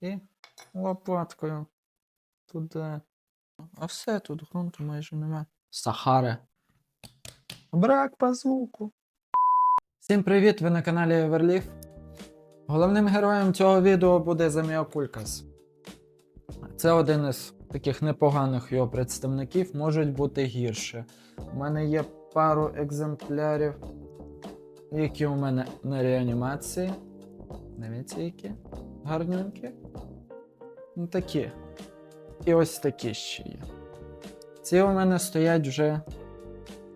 І лопаткою туди. А все, тут ґрунту майже нема. Сахари. Брак по звуку. Всім привіт! Ви на каналі Everdleaf. Головним героєм цього відео буде Заміо Кулькас. Це один із таких непоганих його представників, можуть бути гірше. У мене є пару екземплярів, які у мене на реанімації. Дивіться, які гарненькі. Ну такі. І ось такі ще є. Ці у мене стоять вже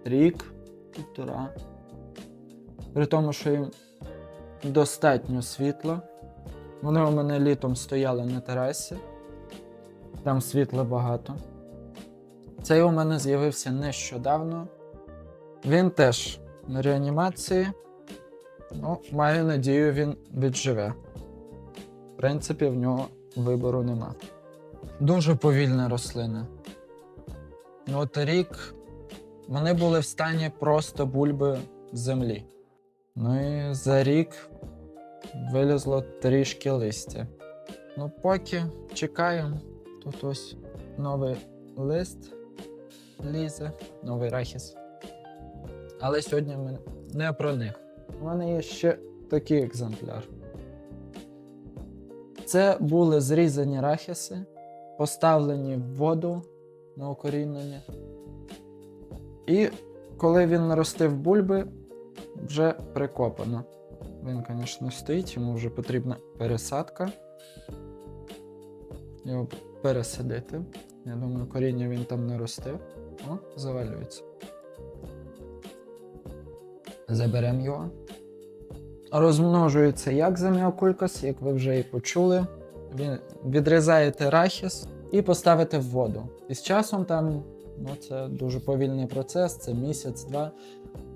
рік, півтора. При тому, що їм достатньо світла. Вони у мене літом стояли на терасі. Там світла багато. Цей у мене з'явився нещодавно. Він теж на реанімації. Ну, маю надію, він відживе. В принципі, в нього вибору нема. Дуже повільна рослина. Ну, рік вони були в стані просто бульби з землі. Ну і за рік вилізло трішки листя. Ну, поки чекаємо. Тут ось новий лист лізе, новий рахіс. Але сьогодні ми не про них. У мене є ще такий екземпляр. Це були зрізані рахіси, поставлені в воду на укорінення. І коли він наростив бульби, вже прикопано. Він, звісно, стоїть, йому вже потрібна пересадка. Його пересадити. Я думаю, коріння він там не ростив. О, завалюється. Заберемо його. Розмножується як заміокулькас, як ви вже і почули. Він відрізаєте рахіс і поставите в воду. І з часом там, ну це дуже повільний процес, це місяць-два.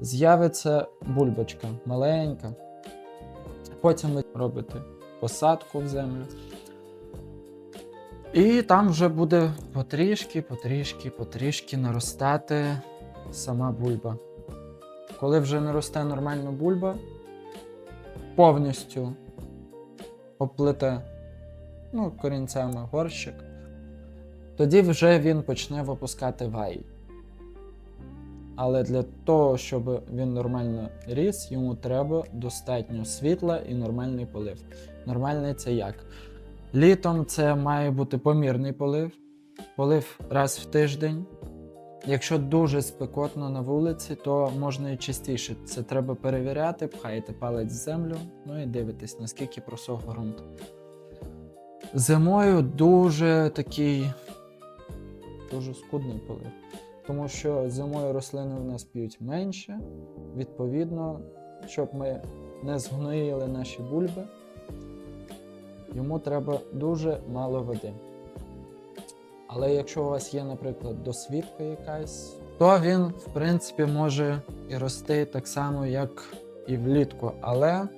З'явиться бульбочка маленька. Потім ви робите посадку в землю. І там вже буде потрішки, потрішки, потрішки наростати сама бульба. Коли вже наросте нормальна бульба, повністю оплете ну, корінцями горщик, тоді вже він почне випускати вай. Але для того, щоб він нормально ріс, йому треба достатньо світла і нормальний полив. Нормальний це як? Літом це має бути помірний полив, полив раз в тиждень. Якщо дуже спекотно на вулиці, то можна і частіше. Це треба перевіряти, пхаєте палець в землю, ну і дивитесь, наскільки просох ґрунт. Зимою дуже такий дуже скудний полив. Тому що зимою рослини в нас п'ють менше, відповідно, щоб ми не згноїли наші бульби, йому треба дуже мало води. Але якщо у вас є, наприклад, досвідка якась, то він, в принципі, може і рости так само, як і влітку. Але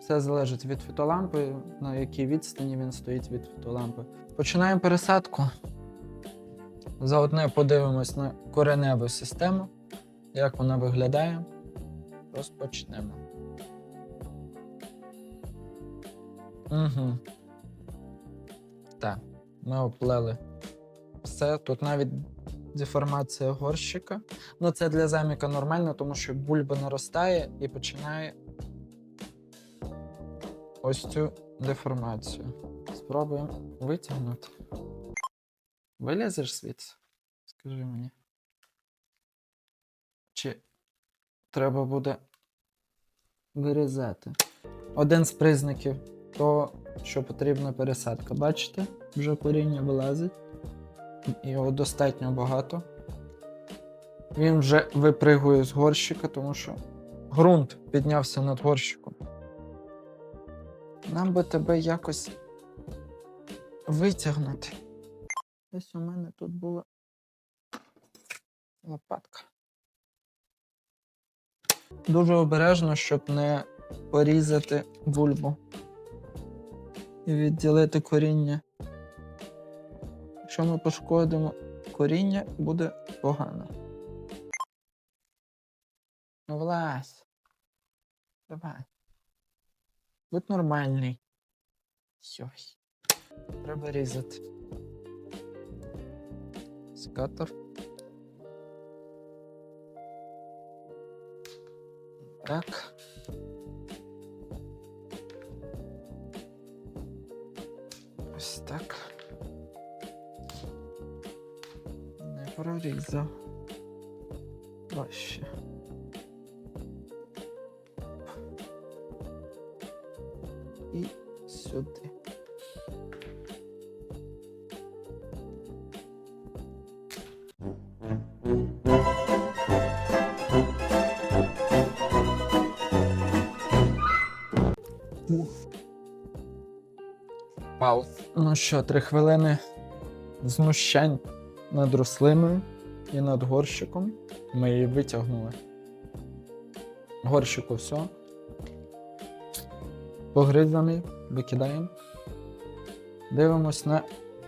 все залежить від фітолампи, на якій відстані він стоїть від фітолампи. Починаємо пересадку. Заодне подивимось на кореневу систему, як вона виглядає. Розпочнемо. Угу. Так, ми оплели все. Тут навіть деформація горщика. Ну, це для заміка нормально, тому що бульба наростає і починає ось цю деформацію. Спробуємо витягнути. Вилізеш звідси? Скажи мені. Чи треба буде вирізати? Один з признаків того, що потрібна пересадка. Бачите? Вже коріння вилазить. Його достатньо багато. Він вже випригує з горщика, тому що ґрунт піднявся над горщиком. Нам би тебе якось витягнути. Десь у мене тут була лопатка. Дуже обережно, щоб не порізати бульбу і відділити коріння. Якщо ми пошкодимо коріння, буде погано. Ну, влазь. Давай. Будь нормальний. Йой. Треба різати. Скатер. Так. Ось так. Не прорізав. Ось ще. І сюди. Вау. Ну що, три хвилини знущань над рослиною і над горщиком. Ми її витягнули. Горщику все. Погризаний, викидаємо. Дивимось на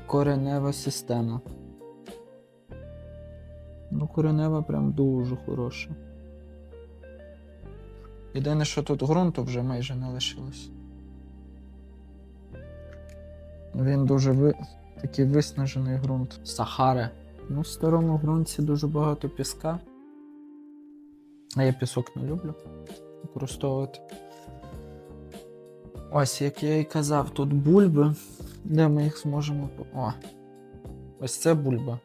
кореневу систему. Ну, коренева прям дуже хороша. Єдине, що тут ґрунту вже майже не лишилось. Він дуже ви... такий виснажений ґрунт. Сахара. Ну, в старому ґрунті дуже багато піска. А я пісок не люблю використовувати. Ось, як я і казав, тут бульби, де ми їх зможемо. О! Ось це бульба.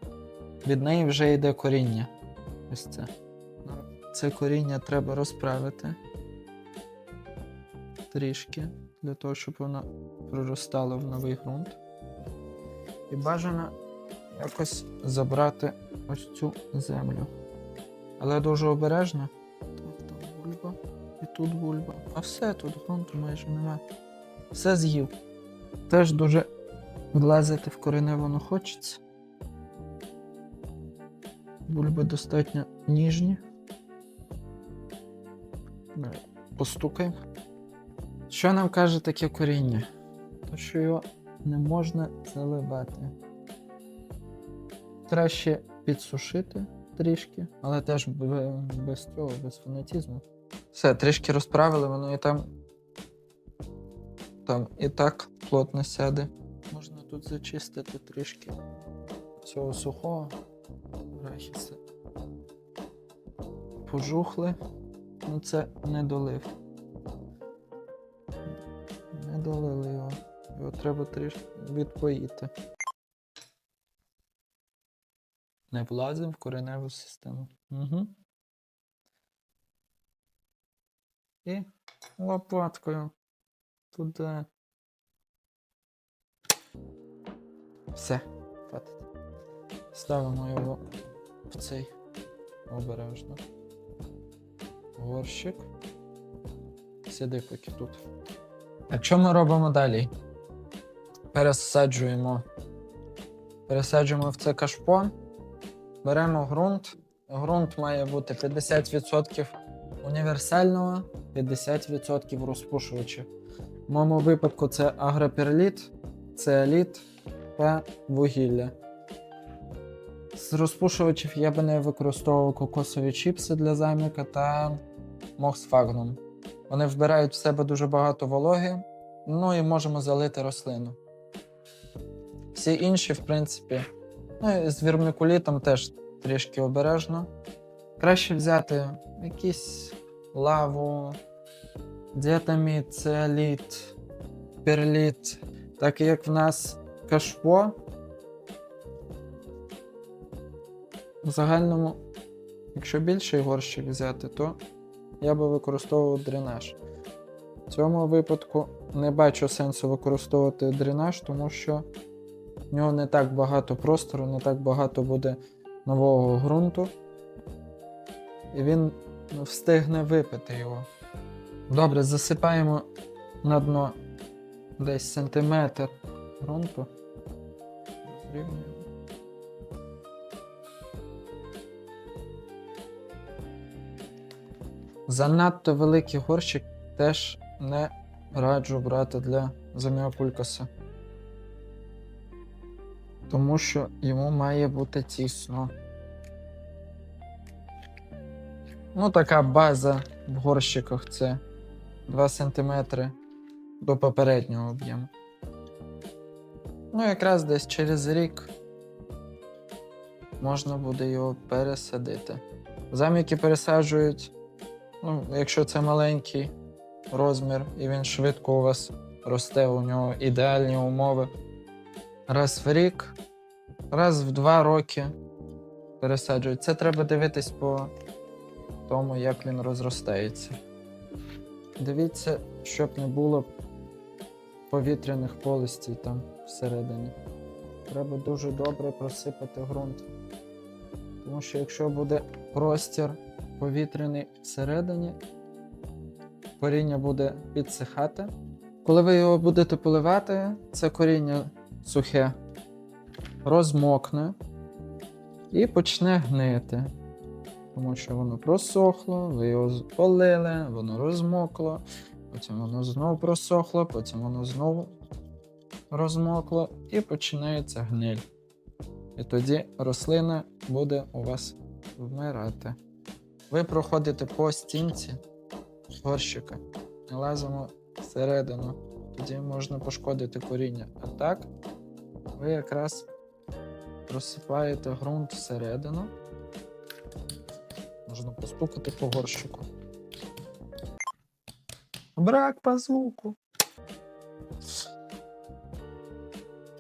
Від неї вже йде коріння. Ось це. Це коріння треба розправити трішки, для того, щоб воно проростало в новий ґрунт. І бажано якось забрати ось цю землю. Але дуже обережно. Так, там бульба. І тут бульба. А все, тут ґрунту майже немає. Все з'їв. Теж дуже влазити в кореневу не хочеться. Бульби достатньо ніжні. Постукаємо. Що нам каже таке коріння? То, що його не можна заливати. Краще підсушити трішки, але теж без цього, без фанатізму. Все, трішки розправили, воно і там. Там і так плотно сяде. Можна тут зачистити трішки цього сухого арахіса. Пожухли, ну це не треба трішки відпоїти. Не влазимо в кореневу систему. Угу. І лопаткою туди. Все. Ставимо його в цей обережно. Горщик. Сиди поки тут. А що ми робимо далі? Пересаджуємо. Пересаджуємо в це кашпо. Беремо ґрунт. Ґрунт має бути 50% універсального, 50% розпушувача. В моєму випадку це агроперліт, цеоліт та вугілля. З розпушувачів я би не використовував кокосові чіпси для заміка та моксфагнум. Вони вбирають в себе дуже багато вологи, ну і можемо залити рослину. Всі інші, в принципі, ну з вірмікулітом теж трішки обережно. Краще взяти якісь лаву, діатамід, цеоліт, перліт, так як в нас кашпо. В загальному, якщо більший горщик взяти, то я би використовував дренаж. В цьому випадку не бачу сенсу використовувати дренаж, тому що в нього не так багато простору, не так багато буде нового ґрунту. І він встигне випити його. Добре, засипаємо на дно десь сантиметр ґрунту. Занадто великий горщик теж не раджу брати для заміопулькаса. Тому що йому має бути тісно. Ну, така база в горщиках це 2 см до попереднього об'єму. Ну, якраз десь через рік можна буде його пересадити. Заміки пересаджують, ну, якщо це маленький розмір і він швидко у вас росте, у нього ідеальні умови. Раз в рік, раз в два роки пересаджують. Це треба дивитись по тому, як він розростається. Дивіться, щоб не було повітряних полистей там всередині. Треба дуже добре просипати ґрунт. Тому що якщо буде простір повітряний всередині, коріння буде підсихати. Коли ви його будете поливати, це коріння сухе розмокне і почне гнити. Тому що воно просохло, ви його полили, воно розмокло, потім воно знову просохло, потім воно знову розмокло і починається гниль. І тоді рослина буде у вас вмирати. Ви проходите по стінці горщика, лазимо всередину, тоді можна пошкодити коріння. А так, ви якраз просипаєте ґрунт всередину. Можна постукати по горщику. Брак по звуку.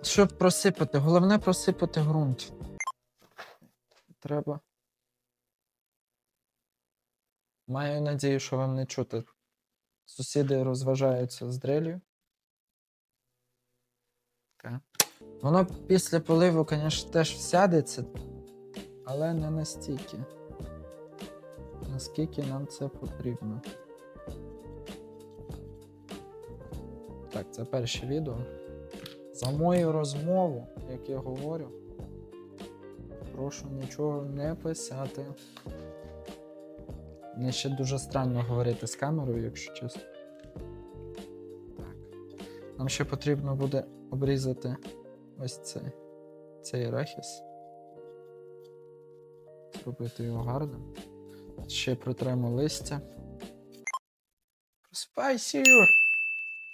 Щоб просипати, головне просипати ґрунт. Треба. Маю надію, що вам не чути. Сусіди розважаються з дрелью. Так. Воно після поливу, звісно, теж всядеться, але не настільки. Наскільки нам це потрібно. Так, це перше відео. За мою розмову, як я говорю, прошу нічого не писати. Мені ще дуже странно говорити з камерою, якщо чесно. Нам ще потрібно буде обрізати ось цей, цей арахіс. Зробити його гарно. Ще притремо листя. Просипайся!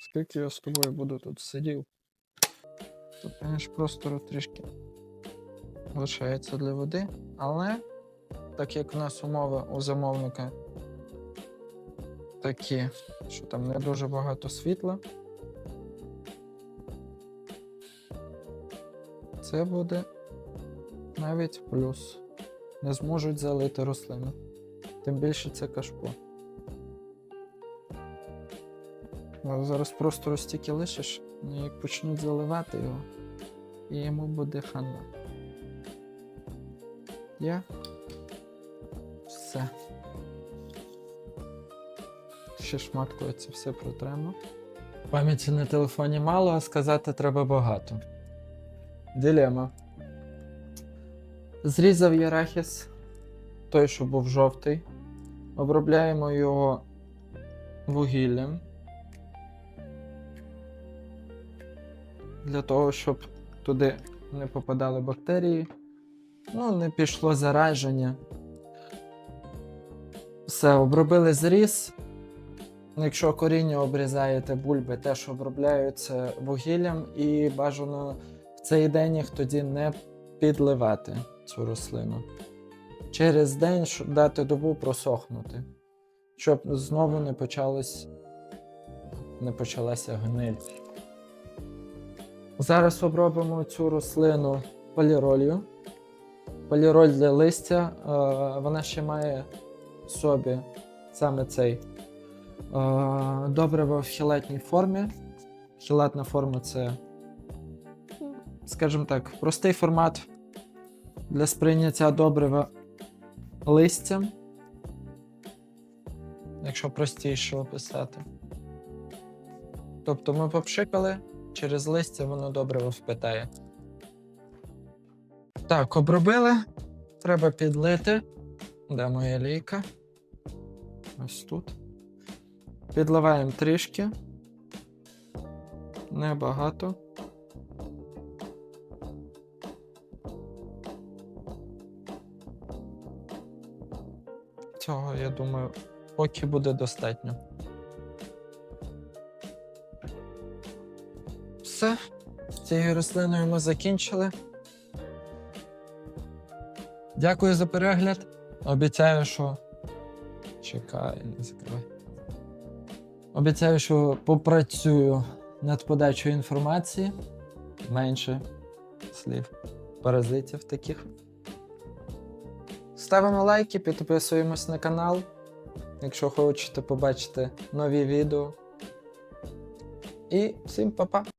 Скільки я з тобою буду тут сидів? Тут, звісно, простору трішки лишається для води, але так як в нас умови у замовника такі, що там не дуже багато світла, це буде навіть плюс. Не зможуть залити рослину. Тим більше це кашпо. Зараз просто розтіки лишиш, ну, як почнуть заливати його, і йому буде хана. Я. Все. Ще шматкою це все протремо. Пам'яті на телефоні мало, а сказати треба багато. Дилема. Зрізав я арахіс, той, що був жовтий. Обробляємо його вугіллям. Для того, щоб туди не попадали бактерії. Ну, не пішло зараження. Все, обробили зріз. Якщо коріння обрізаєте бульби, теж обробляються вугіллям і бажано цей день їх тоді не підливати цю рослину. Через день дати добу просохнути, щоб знову не почалось, не почалася гниль. Зараз обробимо цю рослину поліролью. Поліроль для листя, е, вона ще має в собі саме цей е, добриво в хілатній формі. Хілатна форма це, скажімо так, простий формат для сприйняття добрива листям. Якщо простіше описати. Тобто ми попшикали, через листя воно добриво впитає. Так, обробили. Треба підлити. Де моя лійка? Ось тут. Підливаємо трішки. Небагато. Цього, я думаю, поки буде достатньо. Все. З цією рослиною ми закінчили. Дякую за перегляд. Обіцяю, що. Чекай, не закривай. Обіцяю, що попрацюю над подачою інформації. Менше слів. Паразитів таких. Ставимо лайки, підписуємось на канал, якщо хочете побачити нові відео. І всім па-па!